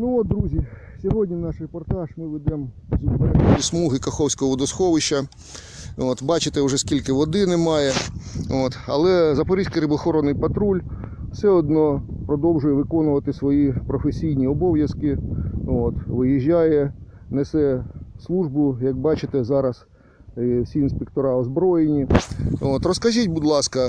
Ну от, друзі, сьогодні наш репортаж ми ведемо з смуги Каховського водосховища. От, бачите, вже скільки води немає. От, але Запорізький рибохоронний патруль все одно продовжує виконувати свої професійні обов'язки. От, виїжджає, несе службу. Як бачите, зараз е, всі інспектора озброєні. От, розкажіть, будь ласка,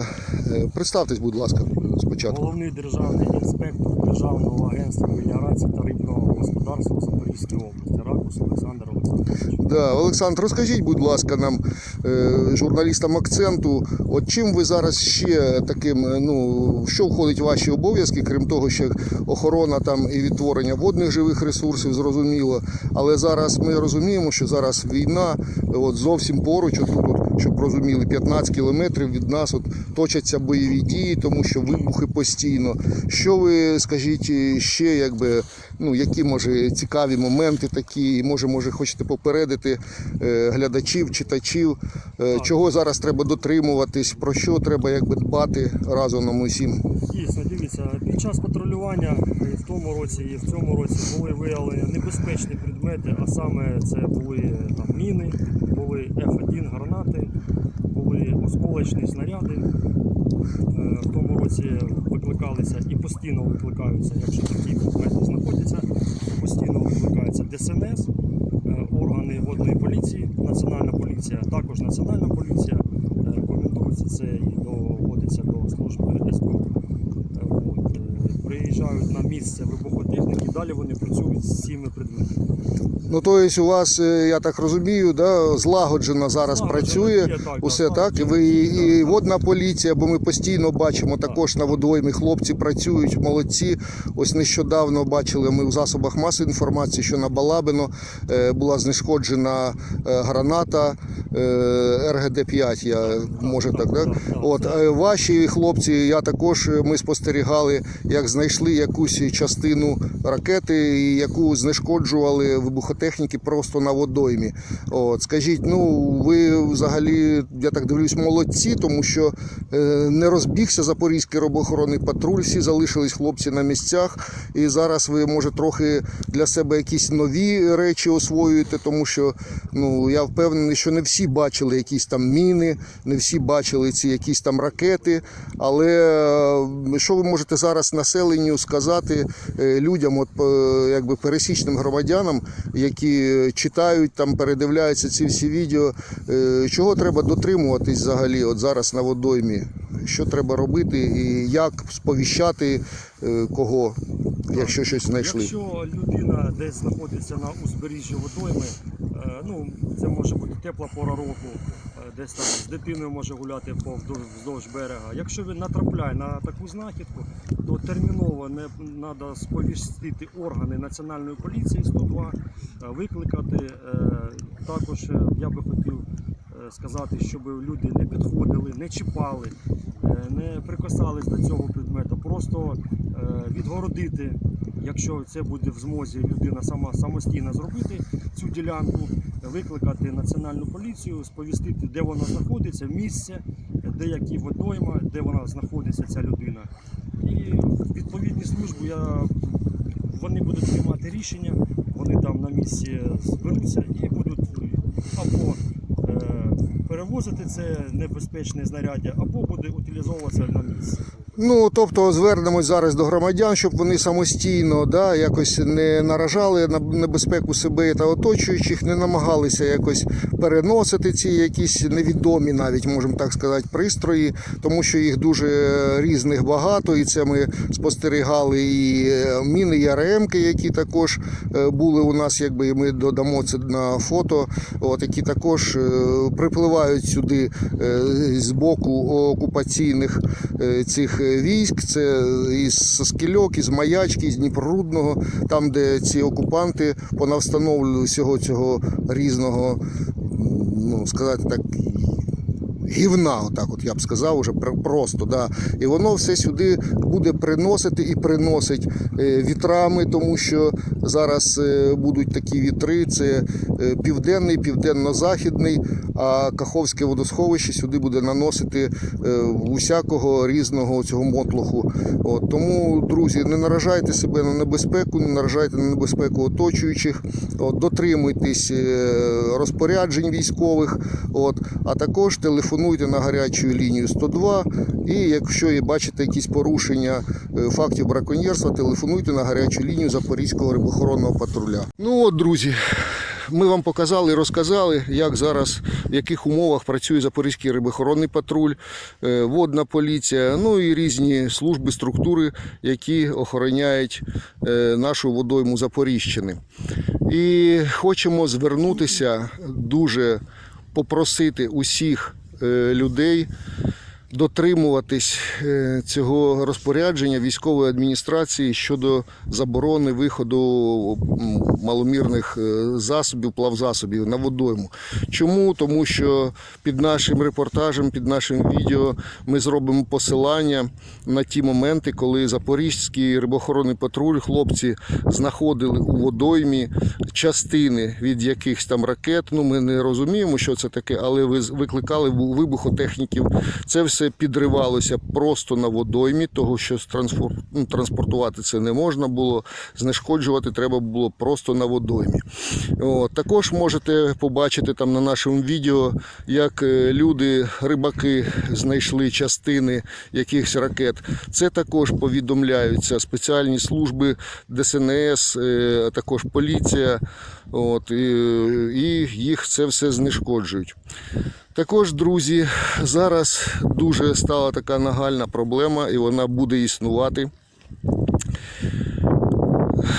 е, представтесь, будь ласка, спочатку. Головний державний інспектор Державного агентства меліорації та рибного господарства Запорізької області Ракус Олександр Олександрович. Да, Олександр, розкажіть, будь ласка, нам, е, журналістам акценту, от чим ви зараз ще таким, е, ну, що входить в ваші обов'язки, крім того, що охорона там і відтворення водних живих ресурсів, зрозуміло. Але зараз ми розуміємо, що зараз війна, от зовсім поруч, от тут, от, щоб розуміли, 15 кілометрів від нас от, точаться бойові дії, тому що вибухи постійно. Що ви скажіть е, ще, якби, ну, які може цікаві моменти такі, і може, може, хочете попередити е, глядачів, читачів, е, чого зараз треба дотримуватись, про що треба якби дбати разом нам усім. Дійсно, дивіться, під час патрулювання тому році, і в цьому році були виявлені небезпечні предмети, а саме це були там міни, були F1 гранати, були осколочні снаряди. Е, В тому році викликалися і постійно викликаються, якщо такі предмети знаходяться, постійно викликаються ДСНС, е, органи водної поліції, Національна поліція, також Національна поліція. Е, Рекомендується це і доводиться до служби СБУ. Е, От, е, приїжджають на місце вибухотехніки, далі вони працюють з цими предметами. Ну, тобто у вас, е, я так розумію, да, злагоджено зараз Злагоджено працює. є, так, Усе так, так, і ви і, так. водна поліція, бо ми постійно бачимо також на водоймі. Хлопці працюють, молодці. Ось нещодавно бачили ми в засобах масової інформації, що на Балабино е, була знешкоджена е, граната РГД-5, я може так, так? От е, ваші хлопці, я також е, ми спостерігали, як знайшли якусь частину ракети, яку знешкоджували вибухотехніки просто на водоймі. От скажіть, ну ви взагалі, я так дивлюсь, молодці, тому що е, не розбігся запорізький робоохоронний патруль, всі залишились хлопці на місцях. І зараз ви може трохи для себе якісь нові речі освоюєте, тому що ну я впевнений, що не всі бачили якісь там міни, не всі бачили ці якісь там ракети. Але е, що ви можете зараз населенню сказати е, людям, от е, якби пересічним громадянам, які читають там, передивляються ці всі відео, чого треба дотримуватись взагалі, от зараз на водоймі? Що треба робити і як сповіщати кого, якщо щось знайшли? Якщо людина десь знаходиться на узбережжі водойми, е, ну це може бути тепла пора року, е, десь там з дитиною може гуляти вздовж, берега. Якщо він натрапляє на таку знахідку, то терміново не треба сповістити органи національної поліції 102, е, викликати. Також я би хотів сказати, щоб люди не підходили, не чіпали, не прикасались до цього предмету, просто відгородити, якщо це буде в змозі людина сама самостійно зробити цю ділянку, викликати національну поліцію, сповістити, де вона знаходиться, місце, де які водойма, де вона знаходиться, ця людина. І відповідні служби я, вони будуть приймати рішення, вони там на місці зберуться і будуть або е, перевозити це небезпечне знаряддя, або буде утилізовуватися на місці. Ну, тобто звернемось зараз до громадян, щоб вони самостійно да, якось не наражали на небезпеку себе та оточуючих, не намагалися якось переносити ці якісь невідомі, навіть можемо так сказати, пристрої, тому що їх дуже різних багато, і це ми спостерігали і е, міни, і які також е, були у нас, якби і ми додамо це на фото, от які також е, припливають сюди з боку окупаційних цих військ. Це із Соскільок, із Маячки, із Дніпрорудного, там, де ці окупанти понавстановлювали всього цього різного, ну сказати так. Гівна, отак от я б сказав, уже просто. Да. І воно все сюди буде приносити і приносить е, вітрами, тому що зараз е, будуть такі вітри. Це е, південний, південно-західний, а Каховське водосховище сюди буде наносити усякого різного цього мотлоху. От, тому, друзі, не наражайте себе на небезпеку, не наражайте на небезпеку оточуючих, от, дотримуйтесь розпоряджень військових, от, а також телефонуйте на гарячу лінію 102. І якщо бачите якісь порушення е, фактів браконьєрства, телефонуйте на гарячу лінію Запорізького рибохоронного патруля. Ну от, друзі. Ми вам показали розказали, як зараз, в яких умовах працює Запорізький рибохоронний патруль, е, водна поліція, ну і різні служби, структури, які охороняють е, нашу водойму Запоріжчини. І хочемо звернутися дуже попросити усіх людей дотримуватись е, цього розпорядження військової адміністрації щодо заборони виходу маломірних е, засобів, плавзасобів на водойму. Чому? Тому що під нашим репортажем, під нашим відео ми зробимо посилання на ті моменти, коли Запорізький рибохоронний патруль, хлопці знаходили у водоймі частини від якихось там ракет. Ну ми не розуміємо, що це таке, але ви викликали вибухотехніків. Це все підривалося просто на водоймі, того що ну, транспортувати це не можна було, знешкоджувати треба було просто на водоймі. От, також можете побачити там на нашому відео, як е, люди, рибаки, знайшли частини якихось ракет. Це також повідомляються спеціальні служби ДСНС, е, а також поліція. От, і їх це все знешкоджують. Також, друзі, зараз дуже стала така нагальна проблема, і вона буде існувати.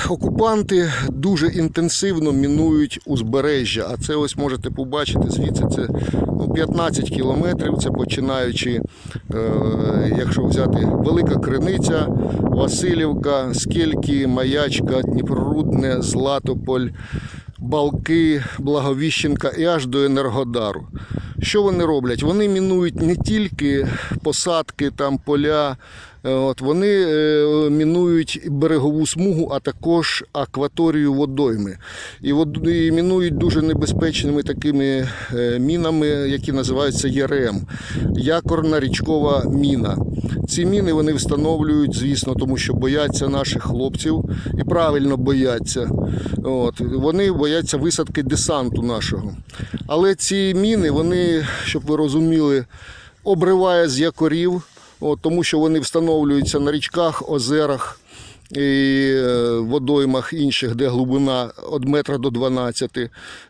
Окупанти дуже інтенсивно мінують узбережжя, а це ось можете побачити звідси це ну, 15 кілометрів. Це починаючи, е, якщо взяти Велика Криниця, Васильівка, Скільки, Маячка, Дніпрорудне, Златополь, Балки, Благовіщенка і аж до Енергодару. Що вони роблять? Вони мінують не тільки посадки, там поля. От вони е, мінують берегову смугу, а також акваторію водойми. І, вод, мінують дуже небезпечними такими е, мінами, які називаються ЄРМ якорна річкова міна. Ці міни вони встановлюють, звісно, тому що бояться наших хлопців і правильно бояться. От, вони бояться висадки десанту нашого. Але ці міни, вони, щоб ви розуміли, обриває з якорів, от, тому що вони встановлюються на річках, озерах і е, водоймах інших, де глибина від метра до 12.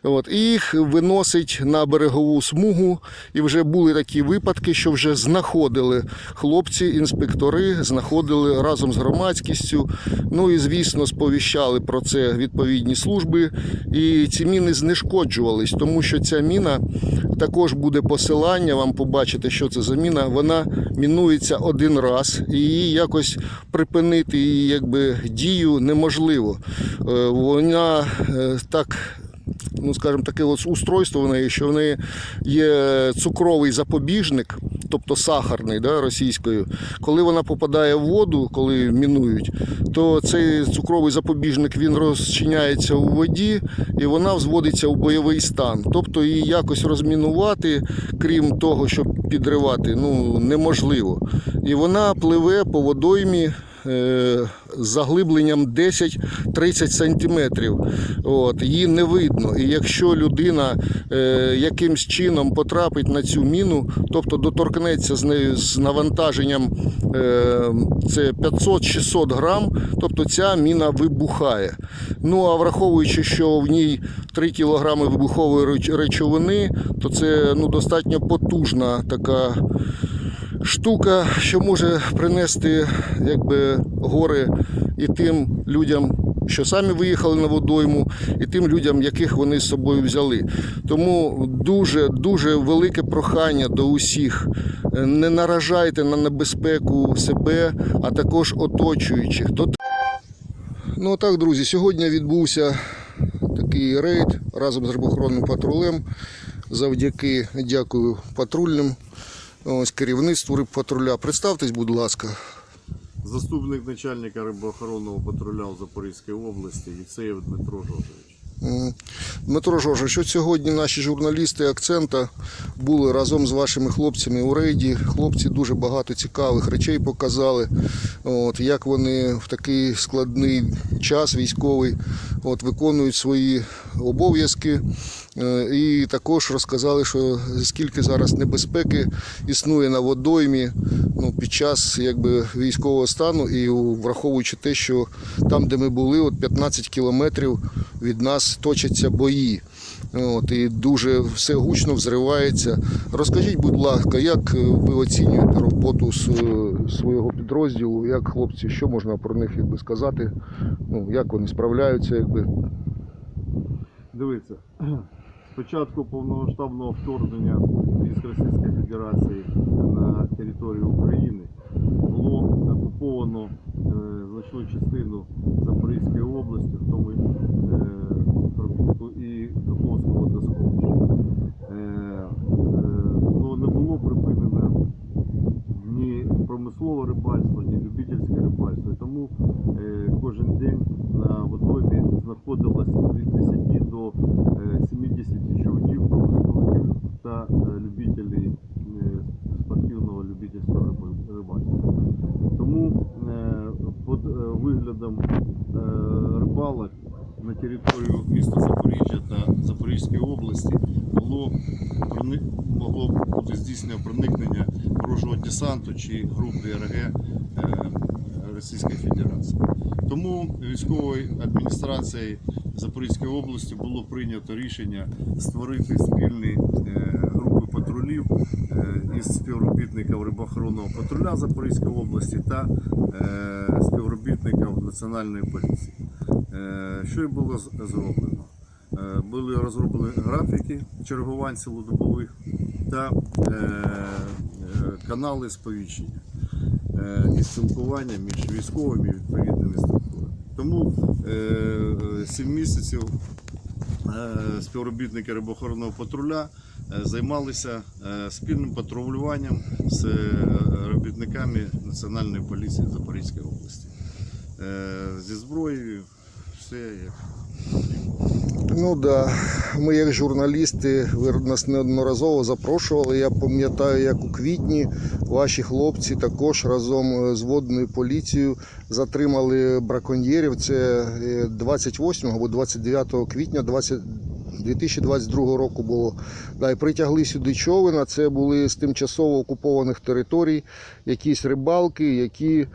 От, і їх виносить на берегову смугу. І вже були такі випадки, що вже знаходили хлопці, інспектори, знаходили разом з громадськістю. Ну і звісно, сповіщали про це відповідні служби. І ці міни знешкоджувались, тому що ця міна також буде посилання. Вам побачите, що це за міна. Вона мінується один раз, і її якось припинити її якби дію неможливо. Е, Вона е, так. Ну, скажімо, таке от устройство в неї, що в неї є цукровий запобіжник, тобто сахарний да, російською. Коли вона попадає в воду, коли мінують, то цей цукровий запобіжник він розчиняється у воді і вона взводиться у бойовий стан. Тобто її якось розмінувати, крім того, щоб підривати, ну неможливо. І вона пливе по водоймі. Е, З заглибленням 10-30 сантиметрів. От, її не видно. І якщо людина е, якимсь чином потрапить на цю міну, тобто доторкнеться з нею з навантаженням е, це 500-600 грам, тобто ця міна вибухає. Ну а враховуючи, що в ній 3 кілограми вибухової речовини, то це ну, достатньо потужна така штука, що може принести якби, горе і тим людям, що самі виїхали на водойму, і тим людям, яких вони з собою взяли. Тому дуже дуже велике прохання до усіх. Е, Не наражайте на небезпеку себе, а також оточуючих. Ну так, друзі, сьогодні відбувся такий рейд разом з рибохоронним патрулем завдяки дякую патрульним. Ось керівництво рибпатруля. Представтесь, будь ласка. Заступник начальника рибоохоронного патруля в Запорізькій області Євсеєв Дмитро Жожович. Дмитро Жоржа, що сьогодні наші журналісти акцента були разом з вашими хлопцями у рейді. Хлопці дуже багато цікавих речей показали. От, як вони в такий складний час військовий от, виконують свої обов'язки. Е, І також розказали, що скільки зараз небезпеки існує на водоймі ну, під час якби, військового стану, і враховуючи те, що там, де ми були, от 15 кілометрів від нас точаться бої. От, і дуже все гучно взривається. Розкажіть, будь ласка, як е, ви оцінюєте роботу е, свого підрозділу? Як хлопці, що можна про них якби, сказати? Ну, як вони справляються, якби Дивіться, з початку повномасштабного вторгнення військ Російської Федерації на територію України було окуповано е, значну частину Запорізької області, в тому е, і Каховського водосховища. Е, е, ну, не було припинено ні промислове рибальство, ні любительське рибальство. Тому кожен день на водоймі знаходилось від 10 до е, 70 човнів промисловиків та любителів спортивного любительського риби- рибальства. Тому е, під е, виглядом е, рибалок на територію міста Запоріжжя та Запорізької області було могло бути здійснено проникнення ворожого десанту чи групи РГ Російської Федерації. Тому військовою адміністрацією Запорізької області було прийнято рішення створити групи патрулів е, із співробітників рибоохоронного патруля Запорізької області та е, співробітників Національної поліції. Е, Що і було зроблено? Були розроблені графіки чергувань цілодобових та канали сповіщення і спілкування між військовими і відповідними структурами. Тому е, е, місяців співробітники рибохоронного патруля е, займалися е, спільним патрулюванням з е, робітниками Національної поліції Запорізької області. Е, Зі зброєю все Ну да, ми як журналісти, ви нас неодноразово запрошували. Я пам'ятаю, як у квітні ваші хлопці також разом е, з водною поліцією затримали браконьєрів. Це е, 28 або 29 квітня 20 2022 року було. Да, і притягли сюди човена. Це були з тимчасово окупованих територій якісь рибалки, які,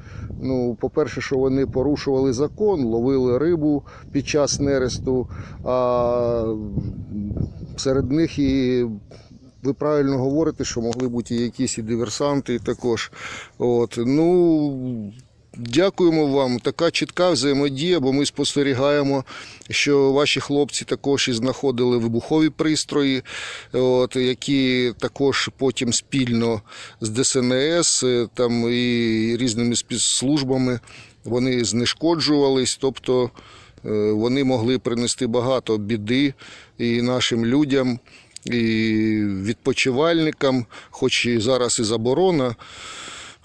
ну, по-перше, що вони порушували закон, ловили рибу під час нересту, а серед них і. Ви правильно говорите, що могли бути якісь і диверсанти також. От. Ну, дякуємо вам. Така чітка взаємодія, бо ми спостерігаємо, що ваші хлопці також і знаходили вибухові пристрої, от, які також потім спільно з ДСНС е, там, і різними спецслужбами вони знешкоджувались. Тобто е, вони могли принести багато біди і нашим людям, і відпочивальникам, хоч і зараз і заборона.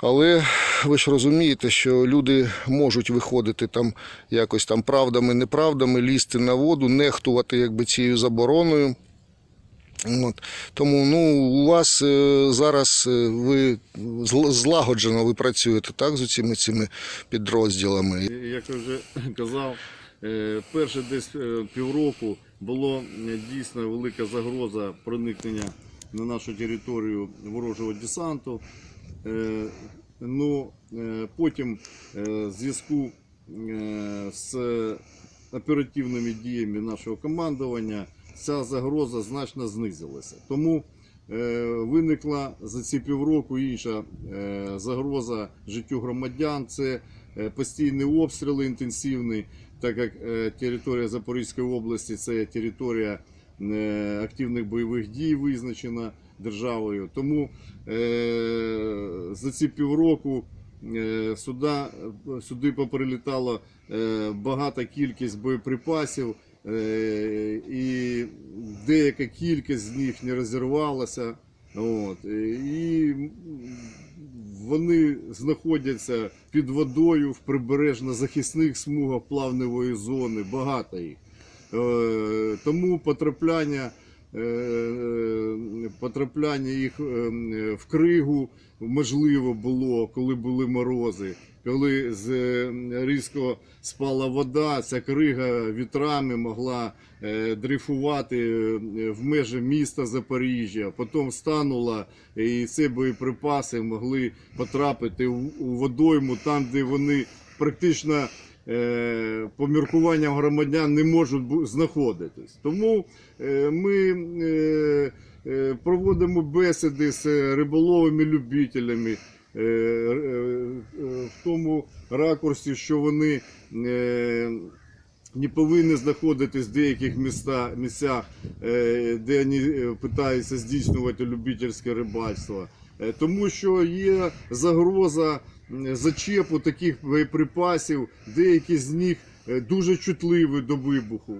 Але ви ж розумієте, що люди можуть виходити там якось там правдами, неправдами, лізти на воду, нехтувати якби цією забороною. От. Тому ну, у вас е, зараз е, ви злагоджено ви працюєте так, з цими цими підрозділами. Як я вже казав, е, перше десь е, півроку було е, дійсно велика загроза проникнення на нашу територію ворожого десанту. Е, Ну, е, потім в зв'язку е, з оперативними діями нашого командування ця загроза значно знизилася. Тому виникла за ці півроку інша загроза життю громадян. Це постійні обстріли інтенсивні, так як територія Запорізької області це територія активних бойових дій визначена державою. Тому е, за ці півроку е, сюди, сюди поприлітало е, багата кількість боєприпасів е, і деяка кількість з них не розірвалася. От, е, і вони знаходяться під водою в прибережно-захисних смугах плавневої зони, багато їх. Е, Тому потрапляння, потрапляння їх е, в кригу можливо було, коли були морози. Коли з е, різко спала вода, ця крига вітрами могла е, дрейфувати е, в межі міста Запоріжжя, потім станула, і ці боєприпаси могли потрапити у водойму там, де вони практично е, по міркуванням громадян не можуть знаходитись. Тому е, ми е, проводимо бесіди з риболовими любителями. В тому ракурсі, що вони не повинні знаходитись в деяких міста, місцях, де вони питаються здійснювати любительське рибальство. Тому що є загроза зачепу таких боєприпасів, деякі з них е, дуже чутливі до вибуху.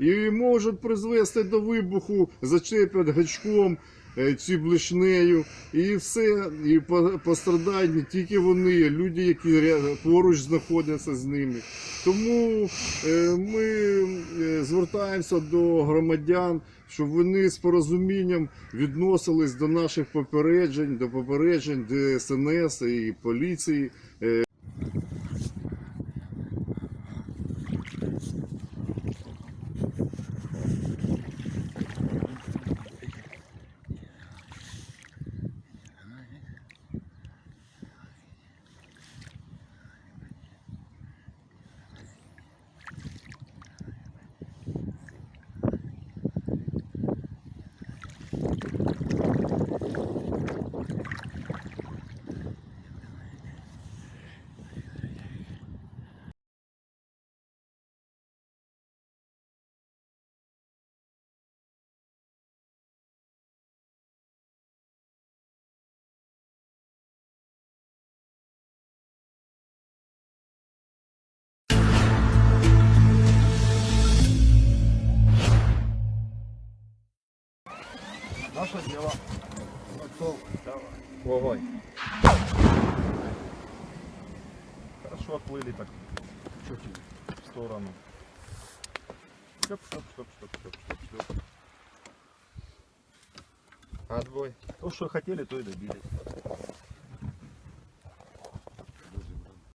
І можуть призвести до вибуху, зачеплять гачком е, ці блишнею, і все, і по- пострадають не тільки вони, люди, які поруч знаходяться з ними. Тому е, ми е, звертаємося до громадян, щоб вони з порозумінням відносились до наших попереджень, до попереджень ДСНС і поліції. Вогонь. Хорошо отплыли так чуть-чуть в сторону. Стоп, стоп, стоп, стоп, стоп, стоп, стоп. Отбой. То, что хотели, то и добились.